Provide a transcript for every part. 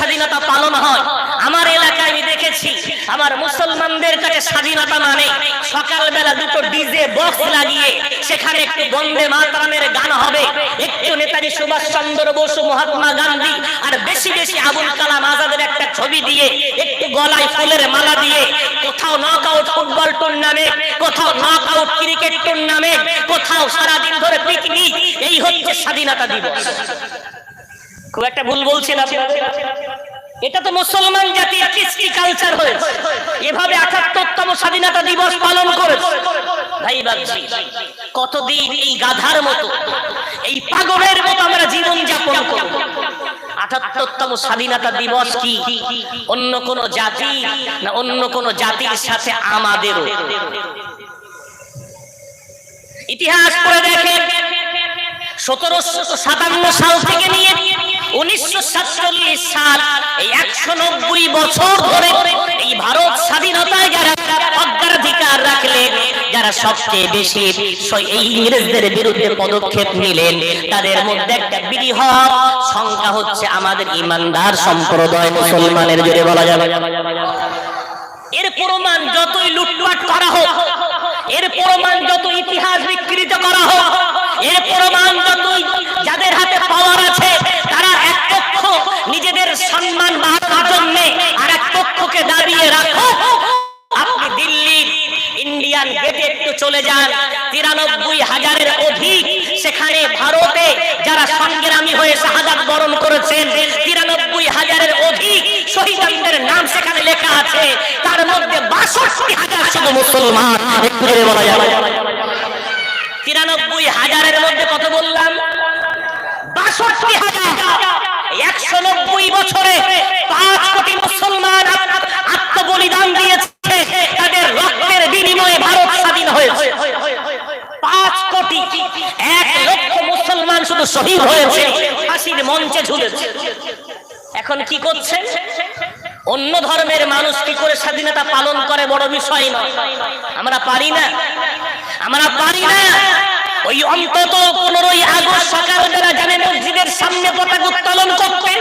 স্বাধীনতা পালন হয়। আমার এলাকায় আমি দেখেছি, আমার মুসলমানদের কাছে স্বাধীনতা মানে সকালবেলা দুটো ডিজে বক্স লাগিয়ে সেখানে একটু বন্দে মাতরমের গান হবে। একটু নেতাজি সুভাষ চন্দ্র বসু, মহাত্মা গান্ধী আর বেশি বেশি আবুল কালাম আজাদের একটা ছবি দিয়ে একটু গলায় ফুলের মালা দিয়ে কোথাও নক আউট ফুটবল টুর্নামেন্ট কোথাও নক আউট ক্রিকেট টুর্নামেন্ট কোথাও সারাদিন ধরে পিকনিক এই হচ্ছে স্বাধীনতা দিবস। খুব একটা ভুল বলছেন আপনারা। এটা তো মুসলমান জাতির কৃষ্টি কালচার হয়েছে? এভাবে আঠাত্তরতম স্বাধীনতা দিবস পালন করেছে। ভাই বাবজি কতদিন এই গাধার মতো, এই পাগলের মতো আমরা জীবন যাপন করব? আঠাত্তরতম স্বাধীনতা দিবস কি? অন্য কোন জাতি না অন্য কোন জাতির সাথে আমাদেরও? ইতিহাস পড়ে দেখেন, সতেরোশো সাতান্ন সাল থেকে নিয়ে উনিশশো সাতচল্লিশ সাল, এই একশো নব্বই বছর ধরে এই ভারত স্বাধীনতায় যারা অগ্রাধিকার রাখলেন, যারা সবচেয়ে বেশি এই ইংরেজদের বিরুদ্ধে পদক্ষেপ নিলেন, তাদের মধ্যে একটা বৃহৎ সংখ্যা হচ্ছে আমাদের ইমানদার সম্প্রদায় মুসলমানের জুড়ে বলা যাবে। এর প্রমাণ যতই লুটপাট করা হোক, এর প্রমাণ যত ইতিহাস বিকৃত করা হোক, এর প্রমাণ যতই যাদের হাতে পাওয়ার আছে নিজেদের সম্মান বাড়ানোর জন্য আর এক পক্ষকে দাবিয়ে রাখো। আপনি দিল্লির ইন্ডিয়ান গেটে একটু চলে যান। তিরানব্বই হাজারের অধিক সেখানে ভারতে যারা সংগ্রামী হয়ে শাহাদাত বরণ করেছেন, তিরানব্বই হাজারের অধিক শহীদদের নাম সেখানে লেখা আছে। তার মধ্যে বাষট্টি হাজার শুধু মুসলমান। তিরানব্বই হাজারের মধ্যে কত বললাম? বাষট্টি হাজার একশো নব্বই বছরে পাঁচ কোটি মুসলমান আত্মবলিদান দিয়েছে। তাদের রক্তের বিনিময়ে ভারত স্বাধীন হয়েছে। পাঁচ কোটি এক লক্ষ মুসলমান শুধু শহীদ হয়েছে, ফাঁসির মঞ্চে ঝুলেছে। এখন কি করছে? অন্য ধর্মের মানুষ কি করে স্বাধীনতা পালন করে বড় বিষয় নয়। আমরা পারি না। আমরা পারি না। ওই অন্তত পনেরোই আগস্ট সকালবেলা জানে মসজিদের সামনে পতাকা উত্তোলন করতে।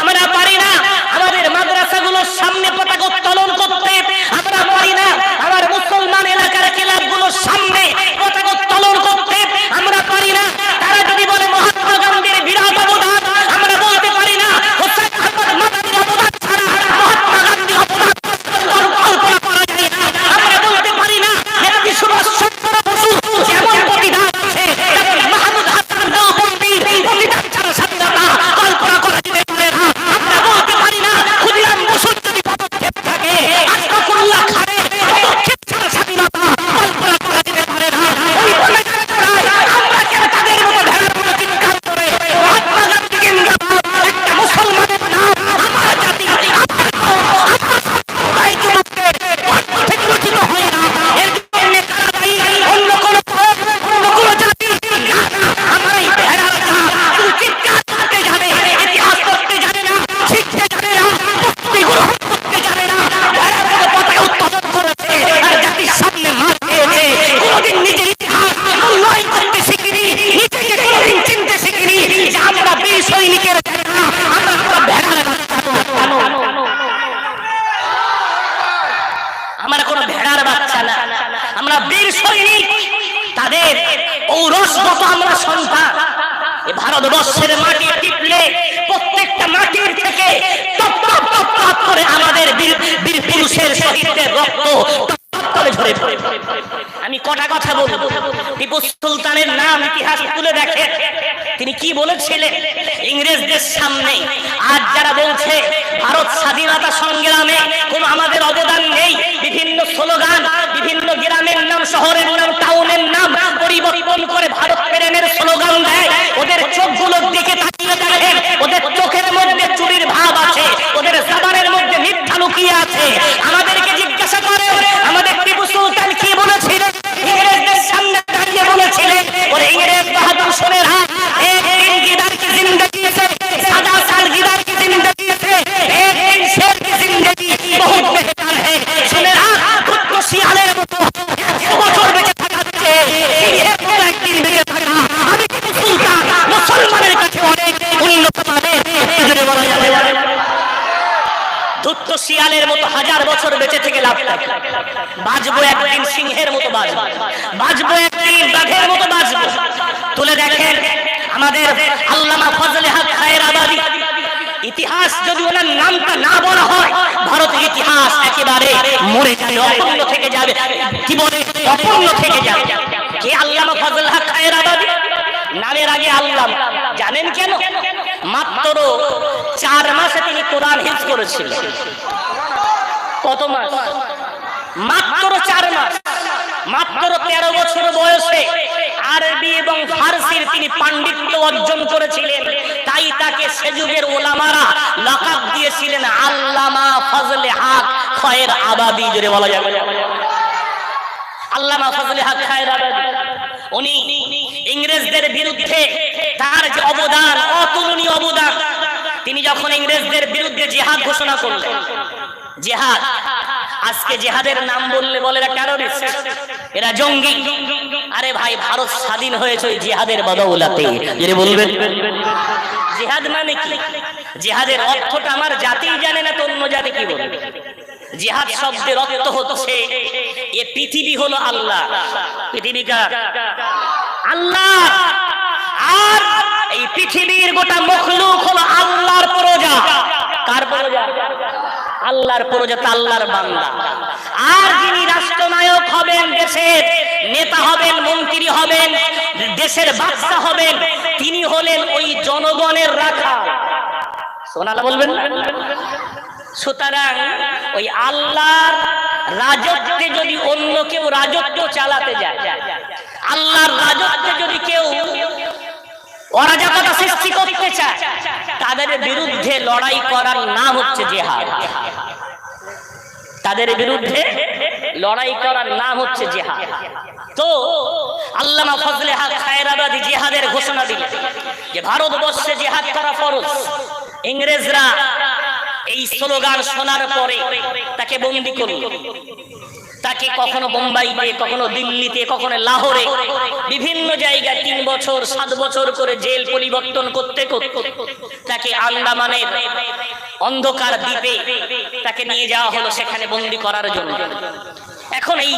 আমরা পারি না আমাদের মাদ্রাসাগুলোর সামনে পতাকা উত্তোলন করতে। আমরা পারি না আমার মুসলমান এলাকার ক্লাবগুলোর সামনে পতাকা উত্তোলন করতে আমরা পারি না তারা যদি বলে মহাত্মা গান্ধীর বিরাট অবদান আমরা বলতে পারি না হোসেন আহমদ মাদানির অবদান ছাড়া মহাত্মা গান্ধীর অবদান কল্পনা করা যায় না আমরা বলতে পারি না নেতাজি সুভাষ চন্দ্র বসু যেমন প্রতিদান আছে তেমন মাহমুদ হাসান নওবন্দির প্রতিদান ছাড়া স্বাধীনতা কল্পনা করা যেতে পারে না আমরা বলতে পারি না ক্ষুদিরাম বসুর যদি পদক্ষেপ থাকে আশরাফুল্লাহ খানের পদক্ষেপ ছাড়া স্বাধীনতা কল্পনা করা যেতে পারে না ওই বলে আমরা কেন তাদের মতো ভেড়ার মতো চিৎকার করে মহাত্মা গান্ধী জিন্দাবাদ একটা মুসলমানের নাম আমার জাতি আমার সবাই যুবকদের কর্ম থেকে রচিত হয় না এর জন্য কারা দায়ী? অন্য কোনো ধর্ম, অন্য কোনো জাতি না, আমার এই ভেড়ারা শুধু চিৎকার করতে জানে, ইতিহাস করতে জানে না, শিখতে জানে না, মুক্তি গ্রহণ করতে জানে না। ভেড়ার মতো পতাকা উত্তোলন করেছে, আর জাতির সামনে মার খেয়েছে। কোনোদিন নিজের ইতিহাস মূল্যায়ন করতে শিখিনি, নিজেকে কোনোদিন চিনতে শিখিনি, যে আমরা বীর সৈনিকের ভেড়া, আমরা একটা ভেড়ার বাচ্চা নয়। আমরা কোনো ভেড়ার বাচ্চা না আমরা বীর সৈনিক তাদের ঔরসগত আমরা সন্তান এ ভারতবর্ষের মাটি টিপলে প্রত্যেকটা মাটির থেকে টপ টপ টপ টপ করে আমাদের বীর বীর পুরুষের শহীদদের রক্ত টপ টপ করে ঝরে পড়ে আমি কটা কথা বলব টিপু সুলতানের নাম ইতিহাস তুলে দেখে তিনি কি বলেছিলেন? ইংরেজদের সামনে। আজ যারা বলছে, ভারত স্বাধীনতা সংগ্রামে কোন আমাদের অবদান নেই। বিভিন্ন স্লোগান, বিভিন্ন গ্রামের নাম, শহরের নাম, টাউনের নাম পরিবর্তন করে ভারত প্রেমের স্লোগান দেয়। ওদের চোখগুলোর দিকে তাকিয়ে দেখেন ওদের চোখের মধ্যে চুরির ভাব আছে, ওদের জবানের মধ্যে মিথ্যা লুকিয়ে আছে। আমাদেরকে ইতিহাস যদি ওনার নামটা না বলা হয় ভারতের ইতিহাস একেবারে মরে যাবে, অপূর্ণ থেকে যাবে কি বলে অপূর্ণ থেকে যাবে। কে আল্লামা ফজল হক খায়ের আবাদী? নামের আগে আল্লাহ জানেন কেন? মাত্র চার মাসে তিনি কোরআন হিফজ করেছিলেন। কত মাস? মাত্র চার মাস। মাত্র তেরো বছর বয়সে আরবি এবং ফার্সির তিনি পাণ্ডিত্য অর্জন করেছিলেন। তাই তাকে সে যুগের ওলামারা লাকাব দিয়েছিলেন, আল্লামা ফজলে হাক খয়ের আবাদি জুড়ে বলা যাবে। আল্লামা ফজলে হাক খয়ের আবাদি। উনি ইংরেজদের বিরুদ্ধে তার যে অবদান, অতুলনীয় অবদান, তিনি যখন ইংরেজদের বিরুদ্ধে জিহাদ ঘোষণা করলেন, জেহাদ, আজকে জেহাদের নাম বললে বলে এরা টেরোরিস্ট এরা জঙ্গি। আরে ভাই, ভারত স্বাধীন হয়েছে ওই জিহাদের বদৌলাতে। বলবেন? জিহাদ মানে কি? জিহাদের অর্থটা আমার জাতি জানে না, তো অন্য জাতি কি বলবে? জিহাদ শব্দের অর্থ হচ্ছে, এ পৃথিবী হলো আল্লাহ। পৃথিবীকা আল্লাহ! আর এই পৃথিবীর গোটা মখলুক হলো আল্লাহর প্রজা। কার প্রজা? আল্লাহর প্রজা আল্লাহর বান্দা। আর যিনি রাষ্ট্রনায়ক হবেন, দেশের নেতা হবেন, মন্ত্রী হবেন, দেশের বাদশা হবেন, তিনি হলেন ওই জনগণের রাখা। বলবেন? সুতরাং ওই আল্লাহর রাজত্বে যদি অন্য কেউ রাজত্ব চালাতে যায় আল্লাহর রাজত্বে যদি কেউ অরাজকতা সৃষ্টি করতে চায় তাদের বিরুদ্ধে লড়াই করার নাম হচ্ছে জেহাদ। তাদের বিরুদ্ধে লড়াই করার নাম হচ্ছে জেহাদ। তো আল্লামা ফজলে হক খায়রাবাদী জিহাদের ঘোষণা দিল যে ভারতবর্ষে জেহাদ করা ফরজ। ইংরেজরা এই স্লোগান শোনার পরে তাকে বন্দি করল তাকে কখনো বোম্বাইতে, কখনো দিল্লিতে, কখনো লাহোরে, বিভিন্ন জায়গায় তিন বছর, সাত বছর করে জেল পরিবর্তন করতে করতে তাকে আন্দামানের অন্ধকার দ্বীপে তাকে নিয়ে যাওয়া হলো সেখানে বন্দি করার জন্য। এখন এই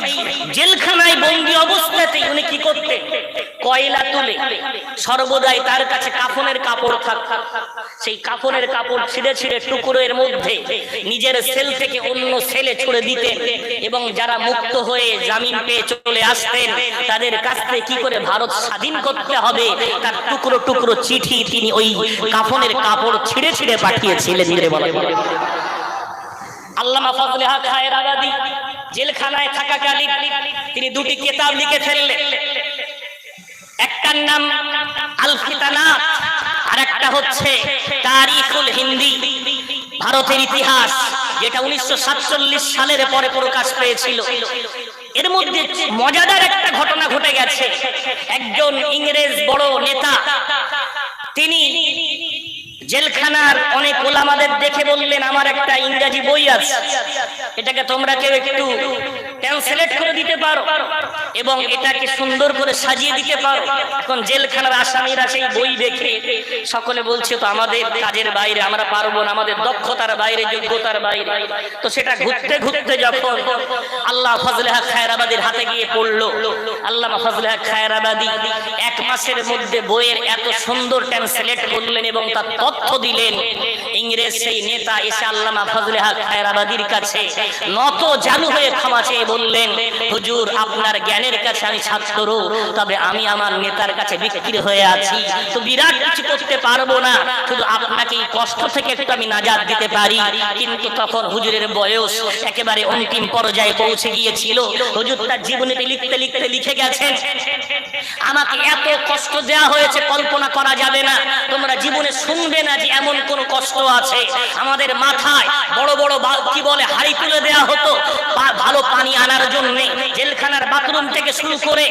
জেলখানায় বন্দি অবস্থাতেই উনি কি করতে? কয়লা তুলে, সর্বদাই তার কাছে কাফনের কাপড় থাকত। সেই কাপড়ের কাপড় ছিঁড়ে ছিঁড়ে টুকরোর মধ্যে নিজের সেল থেকে অন্য সেলে ছুড়ে দিতেন এবং যারা মুক্ত হয়ে জামিন পেয়ে চলে আসতেন, তাদের কাছ থেকে কি করে ভারত স্বাধীন করতে হবে তার টুকরো টুকরো চিঠি তিনি ওই কাফনের কাপড় ছিঁড়ে ছিঁড়ে পাঠিয়েছিলেন। আল্লামা ফজলে হক খায়ের আবাদি জেলখানায় থাকাকালীন তিনি দুটি কিতাব লিখে ফেললেন একটার নাম আল ফিতানাত আর একটা হচ্ছে তারিখুল হিন্দি, ভারতের ইতিহাস, যেটা উনিশশো সাতচল্লিশ সালের পরে প্রকাশ পেয়েছিল। এর মধ্যে মজাদার একটা ঘটনা ঘটে গেছে। একজন ইংরেজ বড় নেতা, তিনি জেলখানার অনেক ওলামাদের দেখে বললেন, আমার একটা ইংরাজি বই আছে, এটাকে তোমরা কেউ একটু ট্রান্সলেট করে দিতে পারো এবং এটাকে সুন্দর করে সাজিয়ে দিতে পারো। এখন জেলখানার আসামিরা সেই বই দেখে সকলে বলছে, তো আমাদের কাজের বাইরে আমরা পারব না, আমাদের দক্ষতার বাইরে, যোগ্যতার বাইরে। তো সেটা ঘুরতে ঘুরতে যখন আল্লাহ ফজলে হক খায়রাবাদীর হাতে গিয়ে পড়ল আল্লাহ ফজলে হক খায়রাবাদী এক মাসের মধ্যে বইয়ের এত সুন্দর ট্রান্সলেট করলেন এবং তার তথ্য দিলেন। ইংরেজ সেই নেতা এসে আল্লামা ফজলে হক খায়রাবাদীর কাছে নত জানু হয়ে ক্ষমা চেয়ে বললেন, হুজুর, আপনার জ্ঞানের কাছে আমি ছাত্র তবে আমি আমার নেতার কাছে বিক্রি হয়ে আছি। তো বিরাট কিছু করতে পারব না, শুধু আপনাকে এই কষ্ট থেকে একটু আমি নাজাদ দিতে পারি। কিন্তু তখন হুজুরের বয়স একেবারে অন্তিম পর্যায়ে পৌঁছে গিয়েছিল। হুজুর তার জীবনীতে লিখতে লিখতে লিখে গেছেন। আমাকে এত কষ্ট দেওয়া হয়েছে, কল্পনা করা যাবে না। তোমরা জীবনে শুনবে না যে এমন কোন কষ্ট আছে। আমাদের মাথায় বড় বড় কি বলে, হাড়ি তুলে দেওয়া হতো ভালো পানি আনার জন্য। জেলখানার বাথরুম থেকে শুরু করে,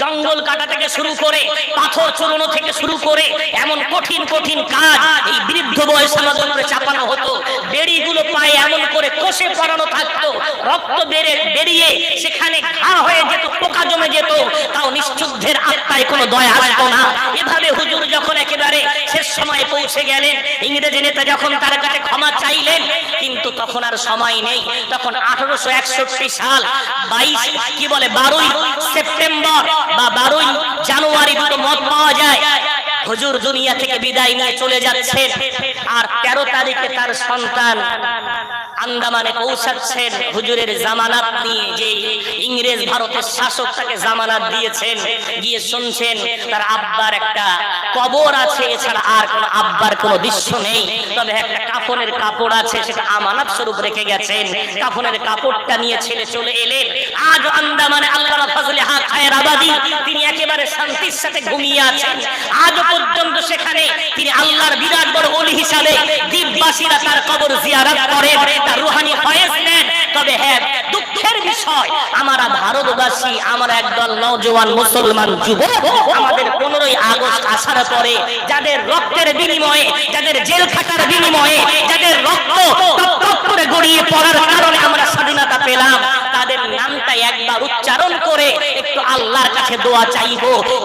জঙ্গল কাটা থেকে শুরু করে, পাথর চুরনো থেকে শুরু করে, এমন কঠিন কঠিন কাজ এই বৃদ্ধ বয়সে আমাদের উপরে চাপানো হতো। বেড়িগুলো পায়ে এমন করে কষে পড়ানো থাকতো। রক্ত বেড়ে, বেরিয়ে সেখানে ঘা হয়ে যেত, পোকা জমে যেত। তাও নিশ্চুদ্ধের আত্মায় কোনো দয়া আসতো না। এভাবে হুজুর যখন একেবারে শেষ সময় পৌঁছে গেলেন, ইংরেজি নেতা যখন তার কাছে ক্ষমা চাইলেন কিন্তু কিন্তু তখন আর সময় নেই। তখন আঠারোশো একষট্টি সাল, বাইশ, কি বলে, বারোই সেপ্টেম্বর বা বারোই জানুয়ারি দুটো মত পাওয়া যায়। হুজুর দুনিয়া থেকে বিদায় নিয়ে চলে যাচ্ছেন। আর তেরো তারিখে তার সন্তান আন্দামানে পৌঁছাচ্ছেন। হুজুরের জামানাত নিয়ে যে ইংরেজ ভারতের শাসক তাকে জামানাত দিয়েছেন, গিয়ে শুনছেন তার আব্বার একটা কবর আছে। এছাড়া আর কোন আব্বার কোনো দৃশ্য নেই। তবে একটা কাফনের কাপড় আছে, সেটা আমানত স্বরূপ রেখে গেছেন। কাফনের কাপড়টা নিয়ে ছেলে চলে এলেন। আজ আন্দামানে আল্লাহ ফজলে হা খায়ের আবাদি, তিনি একেবারে শান্তির সাথে ঘুমিয়ে আছেন। আজ পর্যন্ত সেখানে তিনি আল্লাহর বিরাট বড় ওলি হিসাবে দ্বীপবাসীরা তার কবর জিয়ারত করেন। তার রুহানি ফয়েজ তবে হ্যাঁ দুঃখের বিষয়, আমরা ভারতবাসী, আমরা একদল নওজোয়ান মুসলমান যুবক, আমাদের পনেরোই আগস্ট আসার পরে যাদের রক্তের বিনিময়ে, যাদের জেল খাটার বিনিময়ে, যাদের রক্ত করে গড়িয়ে পড়ার কারণে আমরা স্বাধীনতা পেলাম, তাদের নামটা একবার উচ্চারণ করে একটু আল্লাহর কাছে দোয়া চাইব।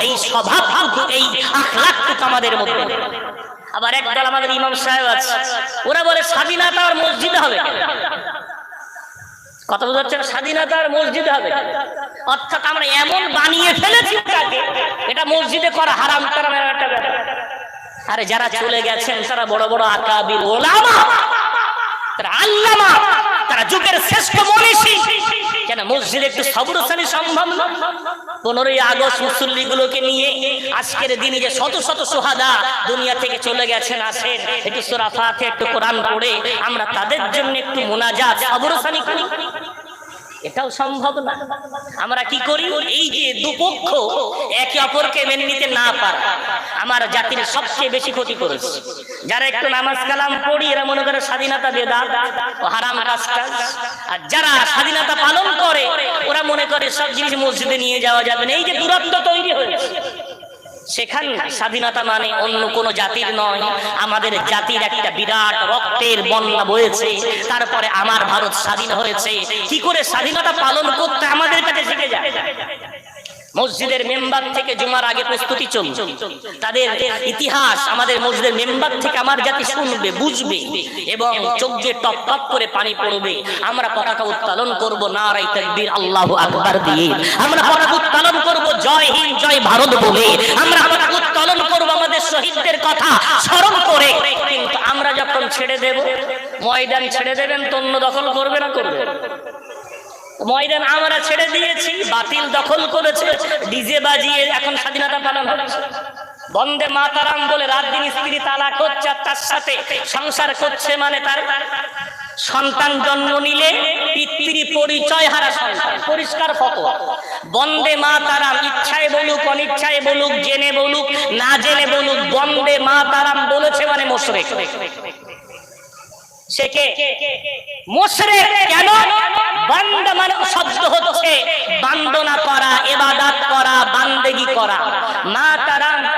এই স্বভাবটুকু, এই আখলাকটুকু আমাদের মধ্যে। আবার একদল আমাদের ইমাম সাহেব আছে। ওরা বলে স্বাধীনতা আর মসজিদে হবে। কথা বোঝাচ্ছেন স্বাধীনতা আর মসজিদে হবে। অর্থাৎ আমরা এমন বানিয়ে ফেলেছি ওটাকে, এটা মসজিদে করা হারাম তারা একটা ব্যাপার। আরে যারা চলে গেছেন তারা বড় বড় আকাবির ওলামা। তারা আল্লামা। তারা যুগের শ্রেষ্ঠ মনীষী। কেন মসজিদে একটু সবরসানি সম্ভব? না পনেরোই আগস্ট মুসল্লিগুলোকে নিয়ে আজকের দিনে যে শত শত সোহাদা দুনিয়া থেকে চলে গেছেন, আসেন। একটু সোরাফাতে একটু কোরআন পড়ে আমরা তাদের জন্য একটু মোনাজাত, সবরসানি করি। এটাও সম্ভব না। আমরা কি করি? এই যে দুপক্ষ একে অপরকে মেনে নিতে না পারা, আমার জাতির সবচেয়ে বেশি ক্ষতি করেছে। যারা একটু নামাজ কালাম পড়ি, এরা মনে করে স্বাধীনতা বেদা হারাম রাস্তা আর যারা স্বাধীনতা পালন করে, ওরা মনে করে সব জিনিস মসজিদে নিয়ে যাওয়া যাবে না। এই যে দূরত্ব তৈরি হয়েছে সেখানে স্বাধীনতা মানে অন্য কোন জাতির নয়। আমাদের জাতির একটা বিরাট রক্তের বন্যা বয়েছে। তারপরে আমার ভারত স্বাধীন হয়েছে। কি করে স্বাধীনতা পালন করতে আমাদের কাছে শিখে যায়? মসজিদের মেম্বার থেকে জুমার আগে প্রস্তুতি চলছে তাদের ইতিহাস আমাদের মসজিদের মেম্বার থেকে আমার জাতি শুনবে, বুঝবে এবং চোখ দিয়ে টপ টপ করে পানি পড়বে। আমরা পতাকা উত্তোলন করব নারাই তাকবীর, আল্লাহু আকবার দিয়ে। আমরা পতাকা উত্তোলন করব, জয় হিন্দ, জয় ভারত বলে। আমরা পতাকা উত্তোলন করব আমাদের শহীদদের কথা স্মরণ করে। কিন্তু আমরা যখন ছেড়ে দেব, ময়দান ছেড়ে দেবেন তন্য দখল করবে না করবে ময়দান আমরা ছেড়ে দিয়েছি, বাতিল দখল করেছে। ডিজে বাজিয়ে এখন স্বাধীনতা পালন হচ্ছে। বন্দে মাতারাম বলে রাত দিন স্ত্রী তালাক হচ্ছে তার সাথে সংসার করছে মানে তার সন্তান জন্ম নিলে পিতৃ পরিচয় হারা সন্তান। পরিষ্কার ফটো বন্দে মা তারাম ইচ্ছায় বলুক, অনিচ্ছায় বলুক, জেনে বলুক, না জেনে বলুক, বন্দে মা তারাম বলেছে মানে মোশরেক। সে কে? মোশরেক। কেন? বান্দা মানে শব্দ হচ্ছে। বান্দনা করা এবাদাত করা, বান্দেগি করা। মা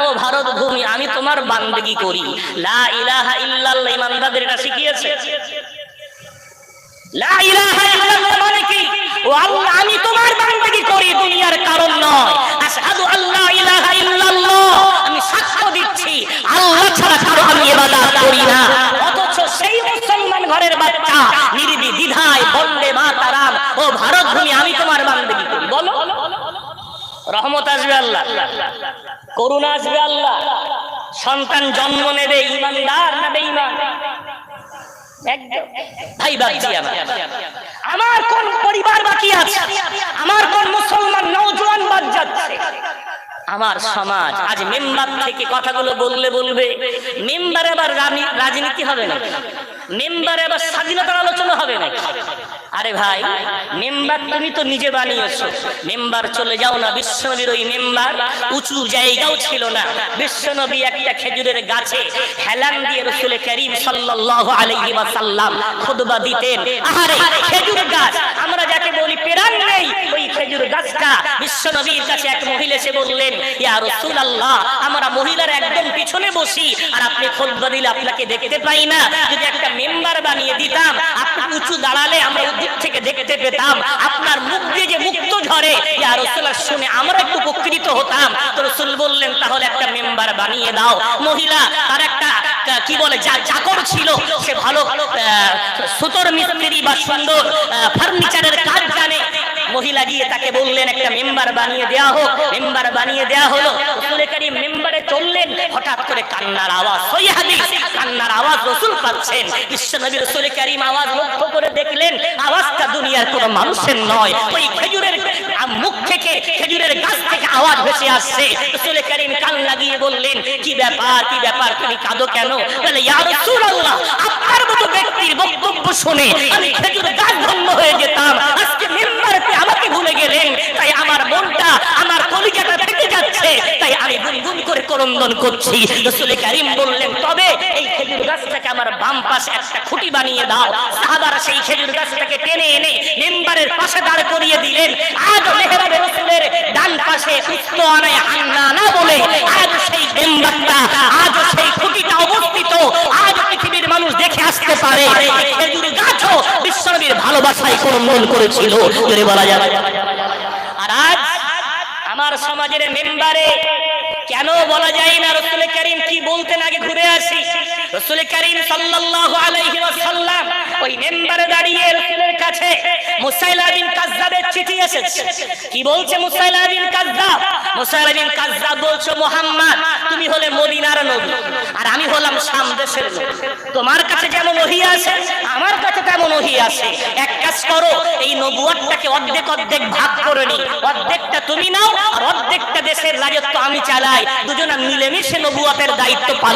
ও ভারত ভূমি, আমি তোমার বান্দেগি করি। লা ইলাহা ইল্লাল্লাহ এটা শিখিয়েছে। লা ইলাহা ইল্লাল্লাহ মানে কি? ও আল্লাহ, আমি তোমার বান্দেগি করি, দুনিয়ার কারণ নয়। আশহাদু আল্লাহ ইলাহা ইল্লাল্লাহ, আমি সাক্ষ্য দিচ্ছি। আল্লাহ ছাড়া কারও আমি ইবাদত করি না। অথচ সেই মুসলমান ঘরের বাচ্চা দ্বিধায় বন্দে মাতারাম। ও ভারত ভূমি আমি তোমার বান্দেগি করি বলো। রহমত আসবে আল্লাহ। করুণা আসবে আল্লাহ। সন্তান জন্ম নেবে ইমানদার না বেঈমান? ভাই আমার। কোন পরিবার বাকি আছে? আমার কোন মুসলমান নওজোয়ান বাদ যাচ্ছে? আমার সমাজ আজ মেম্বার থেকে কথাগুলো বললে বলবে। মেম্বার আবার রাজনীতি হবে না। মেম্বার আবার স্বাধীনতার আলোচনা হবে না আরে ভাই, মেম্বার তুমি তো নিজে বানিয়েছো। মেম্বার চলে যাও না, বিশ্বনবীর ওই মেম্বার উঁচু জায়গাও ছিল না। বিশ্বনবী একটা খেজুরের গাছে হেলান দিয়ে রসুল করিম সাল্লাল্লাহু আলাইহি ওয়াসাল্লাম খুতবা দিতেন। আরে খেজুর গাছ, আমরা যাকে বলি পেরান নেই খেজুর গাছটা বিশ্বনবীর কাছে এক মহিলা এসে বললেন, ইয়া রাসূলুল্লাহ, আমরা মহিলার একদম পিছনে বসি, আর আপনি খুতবা দিলে আপনাকে দেখতে পাই না। যদি একটা মেম্বার বানিয়ে দিতাম, আপনি উঁচু দাঁড়ালে আমরা উদ্দিক থেকে দেখতে পেতাম। আপনার মুখ দিয়ে যে মুক্ত ঝরে, ইয়া রাসূলুল্লাহ, শুনে আমরা একটু উপকৃত হতাম। তো রাসূল বললেন, তাহলে একটা মেম্বার বানিয়ে দাও। মহিলা তার একটা কি বলে, যা চাকর ছিল, সে ভালো সুতোর মিস্ত্রি বা সুন্দর ফার্নিচারের কাজ জানে। মহিলা গিয়ে তাকে বললেন, একটা মেম্বার বানিয়ে দেয়া হোক। মেম্বার বানিয়ে দেয়া হলো। রসুল করিম করে কান্নার আওয়াজ সই হাদিস, কান্নার আওয়াজ রসুল পাচ্ছেন। বিশ্বনবী রসুল করিম আওয়াজ লক্ষ্য করে দেখলেন, আওয়াজটা দুনিয়ার কোনো মানুষের নয়। ওই খেজুরের মুখ থেকে, খেজুরের গাছ থেকে আওয়াজ ভেসে আসছে। রসুল করিম কান লাগিয়ে বললেন, কি ব্যাপার কি ব্যাপার, তুমি কাঁদো কেন? বলে, ইয়া রাসূলুল্লাহ, আপনার মতো ব্যক্তির বক্তব্য শুনে আমি খেজুর গাছ ধন্য হয়ে যেতাম। আজকে মেম্বারতে ভুলে গেলেন। তাই আমার মনটা, আমার কলিজাটা ফেটে যাচ্ছে। তাই আমি গুনগুন করে করন্দন করছি। রসুল করিম বললেন, তবে এই খেজুর গাছটাকে আমার বাম পাশে একটা খুঁটি বানিয়ে দাও। সাহাবারা সেই খেজুর গাছটাকে টেনে এনে মেম্বারের পাশে দাঁড় করিয়ে দিলেন। আজ মেহরাবে রসুলের ডান পাশে উচ্চ আনায় আন্না না বলে আজ সেই মেম্বারটা আজ সেই খুঁটিটা অবস্থিত। আজ পৃথিবীর মানুষ দেখে আসতে পারে। খেজুর গাছও বিশ্বনবীর ভালোবাসায় কোন মন করেছিল। জোরে বলা যাবে আর আজ আমার সমাজের মেম্বারে কেন বলা যায় না রসুল করিম কি বলতে আগে ঘুরে আসি? রসুল করিম সাল্লাল্লাহু আলাইহি ওই মেম্বারে দাঁড়িয়ে রসুলের কাছে মুসাইলা তুমি হলে মদিনার নবী আর আমি হলাম শাম দেশের তোমার কাছে যেমন ওহী আছে, আমার কাছে তেমন ওহী আছে। এক কাজ করো, এই নবুয়তটাকে অর্ধেক অর্ধেক ভাগ করে নি অর্ধেকটা তুমি নাও আর অর্ধেকটা দেশের রাজত্ব আমি চালাই। দুজনা মিলেমিশে নবুয়তের দায়িত্ব পালন